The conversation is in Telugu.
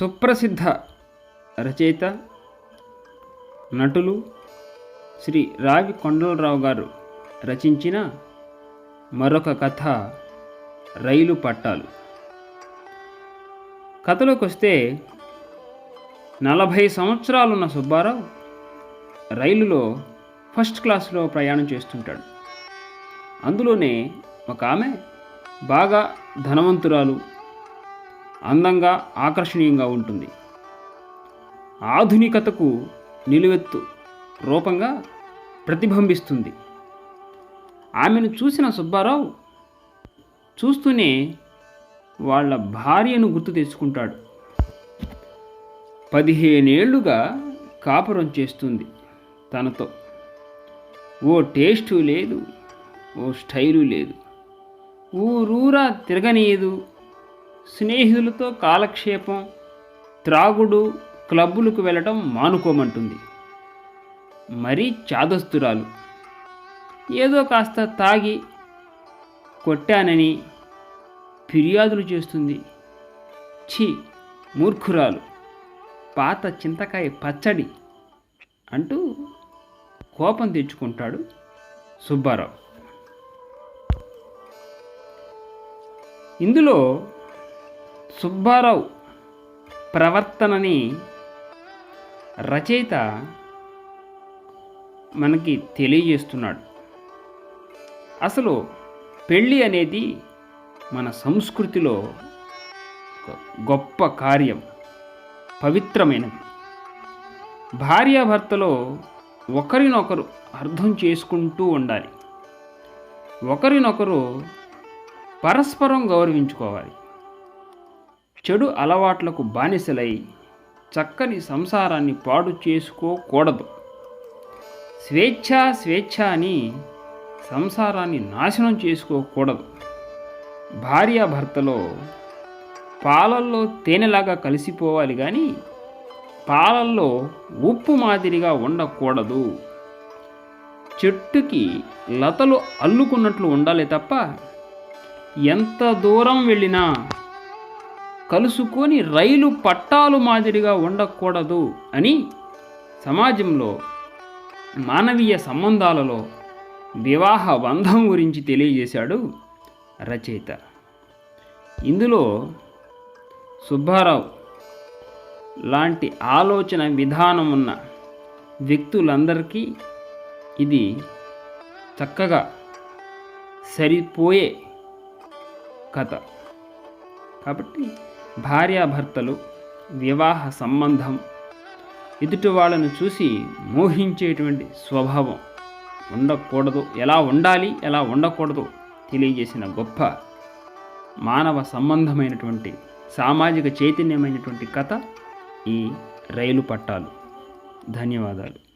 సుప్రసిద్ధ రచయిత నటులు శ్రీ రావి కొండలరావు గారు రచించిన మరొక కథ రైలు పట్టాలు. కథలోకి వస్తే నలభై సంవత్సరాలున్న సుబ్బారావు రైలులో ఫస్ట్ క్లాస్లో ప్రయాణం చేస్తుంటాడు. అందులోనే ఒక ఆమె బాగా ధనవంతురాలు అందంగా ఆకర్షణీయంగా ఉంటుంది. ఆధునికతకు నిలువెత్తు రూపంగా ప్రతిబింబిస్తుంది. ఆమెను చూసిన సుబ్బారావు చూస్తూనే వాళ్ళ భార్యను గుర్తు తెచ్చుకుంటాడు. పదిహేనేళ్ళుగా కాపురం చేస్తుంది తనతో. ఓ టేస్టు లేదు ఓ స్టైలు లేదు. ఊరూరా తిరగనీయదు స్నేహితులతో కాలక్షేపం త్రాగుడు క్లబ్బులకు వెళ్ళటం మానుకోమంటుంది. మరీ చాదస్తురాలు. ఏదో కాస్త తాగి కొట్టానని ఫిర్యాదులు చేస్తుంది. ఛీ మూర్ఖురాలు. పాత చింతకాయ పచ్చడి అంటూ కోపం తెచ్చుకుంటాడు సుబ్బారావు. ఇందులో సుబ్బారావు ప్రవర్తనని రచయిత మనకి తెలియజేస్తున్నాడు. అసలు పెళ్ళి అనేది మన సంస్కృతిలో గొప్ప కార్యం పవిత్రమైనది. భార్యాభర్తలో ఒకరినొకరు అర్థం చేసుకుంటూ ఉండాలి. ఒకరినొకరు పరస్పరం గౌరవించుకోవాలి. చెడు అలవాట్లకు బానిసలై చక్కని సంసారాన్ని పాడు చేసుకోకూడదు. స్వేచ్ఛ స్వేచ్ఛ అని సంసారాన్ని నాశనం చేసుకోకూడదు. భార్యాభర్తలో పాలల్లో తేనెలాగా కలిసిపోవాలి కానీ పాలల్లో ఉప్పు మాదిరిగా ఉండకూడదు. చెట్టుకి లతలు అల్లుకున్నట్లు ఉండాలి తప్ప ఎంత దూరం వెళ్ళినా కలుసుకొని రైలు పట్టాలు మాదిరిగా ఉండకూడదు అని సమాజంలో మానవీయ సంబంధాలలో వివాహ బంధం గురించి తెలియజేశాడు రచయిత. ఇందులో సుబ్బారావు లాంటి ఆలోచన విధానం ఉన్న వ్యక్తులందరికీ ఇది చక్కగా సరిపోయే కథ. కాబట్టి భార్యాభర్తలు వివాహ సంబంధం ఎదుటి వాళ్ళను చూసి మోహించేటువంటి స్వభావం ఉండకూడదు. ఎలా ఉండాలి ఎలా ఉండకూడదు తెలియజేసిన గొప్ప మానవ సంబంధమైనటువంటి సామాజిక చైతన్యమైనటువంటి కథ ఈ రైలు పట్టాలు. ధన్యవాదాలు.